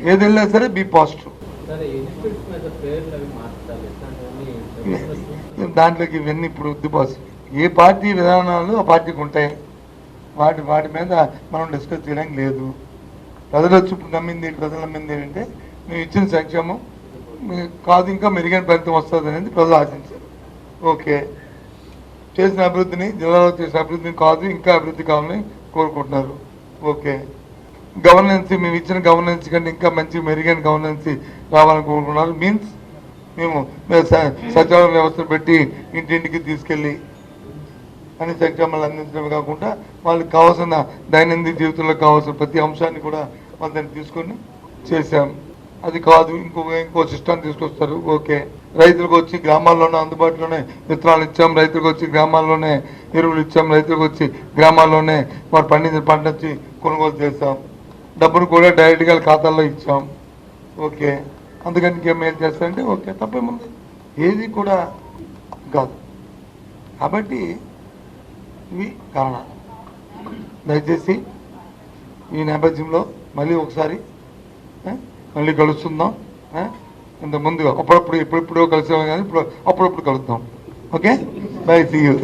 ఏది వెళ్ళినా సరే బీ పాజిటివ్. దాంట్లోకి ఇవన్నీ ఇప్పుడు వద్దు బాస్ ఏ పార్టీ విధానాలు ఆ పార్టీకి ఉంటాయి? వాటి వాటి మీద మనం డిస్కస్ చేయడానికి లేదు. ప్రజలు వచ్చి ఇప్పుడు నమ్మింది ప్రజలు నమ్మింది ఏంటంటే మేము ఇచ్చిన సంక్షేమం మీ- కాదు ఇంకా మెరుగైన ఫలితం వస్తుంది అనేది ప్రజలు ఆశించారు. ఓకే. చేసిన అభివృద్ధిని జిల్లాలో చేసిన అభివృద్ధిని కాదు ఇంకా అభివృద్ధి కావాలని కోరుకుంటున్నారు. ఓకే. గవర్నెన్స్ మేము ఇచ్చిన గవర్నెన్స్ కంటే ఇంకా మంచి మెరుగైన గవర్నెన్స్ రావాలని కోరుకున్నారు మీన్స్ మేము స- సచివాలయ వ్యవస్థను పెట్టి ఇంటింటికి తీసుకెళ్ళి అన్ని సంక్షేమాలు అందించడమే కాకుండా వాళ్ళకి కావాల్సిన దైనందిన జీవితంలో కావాల్సిన ప్రతి అంశాన్ని కూడా వాళ్ళని దాన్ని తీసుకొని చేశాం. అది కాదు ఇంకో ఇంకో సిస్టమ్ తీసుకొస్తారు. ఓకే. రైతులకు వచ్చి గ్రామాల్లోనే అందుబాటులోనే విత్తనాలు ఇచ్చాం. రైతులకు వచ్చి గ్రామాల్లోనే ఎరువులు ఇచ్చాం. రైతులకు వచ్చి గ్రామాల్లోనే వారు పండించిన పంట వచ్చి కొనుగోలు చేస్తాం డబ్బును కూడా డైరెక్ట్గా ఖాతాల్లో ఇచ్చాం. ఓకే. అందుకని ఇంకేం ఏం చేస్తారంటే ఓకే తప్పేముంది. ఏది కూడా కాదు. కాబట్టి ఇవి కారణాలు. దయచేసి ఈ నేపథ్యంలో మళ్ళీ ఒకసారి మళ్ళీ కలుస్తుందాం ఇంత ముందుగా అప్పుడప్పుడు ఎప్పుడెప్పుడో కలిసాం కానీ ఇప్పుడు అప్పుడప్పుడు కలుద్దాం. ఓకే? Bye see you.